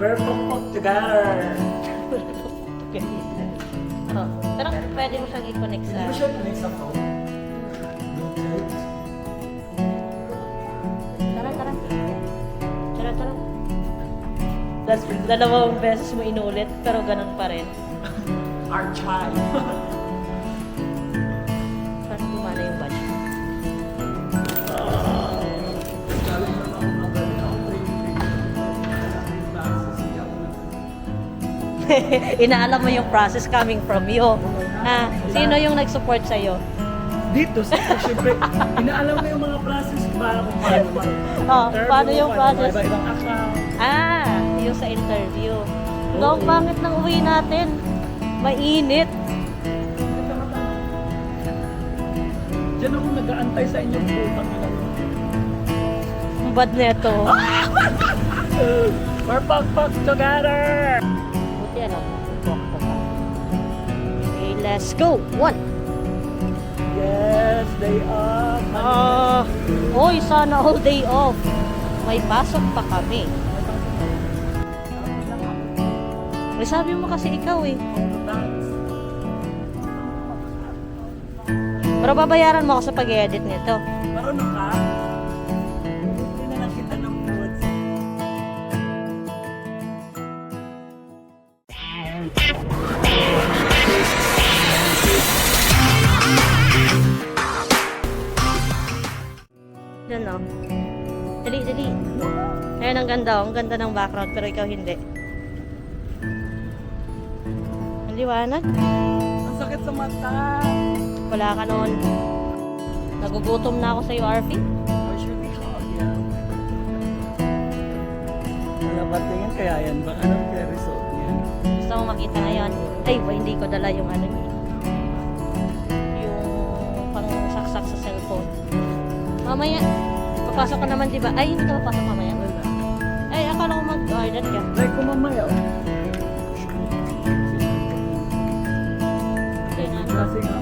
Perfect together. Oh, pero pwede mo siyang i-connect sa... Hindi mo siya connect sa phone. Tara, tara. Tara, tara. Das, dalawang beses mo inulit, pero ganun pa rin. Our child. Inaalam mo yung process coming from you. Ah, sino yung nag-support sa'yo? Dito, sa syempre, inaalam mo yung mga process para kung paano Oh, paano yung process? Iba-ibang account. Ah, yung sa interview. No, ang pangit ng uwi natin. Mainit. Diyan ako nag-aantay sa inyong putang ina. Ang bad neto. We're pag together! Let's go. One. Yes, they are. Ah, oy, sana all day off. May pasok pa kami. May sabi mo kasi ikaw eh. Pero babayaran mo ako sa pag-edit nito. Marunong ka? Yan o. Dali, dali. Ayan, ang ganda oh. Ang ganda ng background, pero ikaw hindi. Ang liwanag. Ang sakit sa mata. Wala ka noon. Nagugutom na ako sa iyo, should we hug yan? Kaya yan. Baka anong kaya result niyan? Gusto mo makita ngayon? Ay, ba, hindi ko dala yung ano. Yung pang saksak sa cellphone. Mamaya, Papasok ka naman, di ba? Ay, hindi ka papasok mamaya. Ay, akala ko mag-order ka. Ay, kumamaya. Oh. Kasi nga.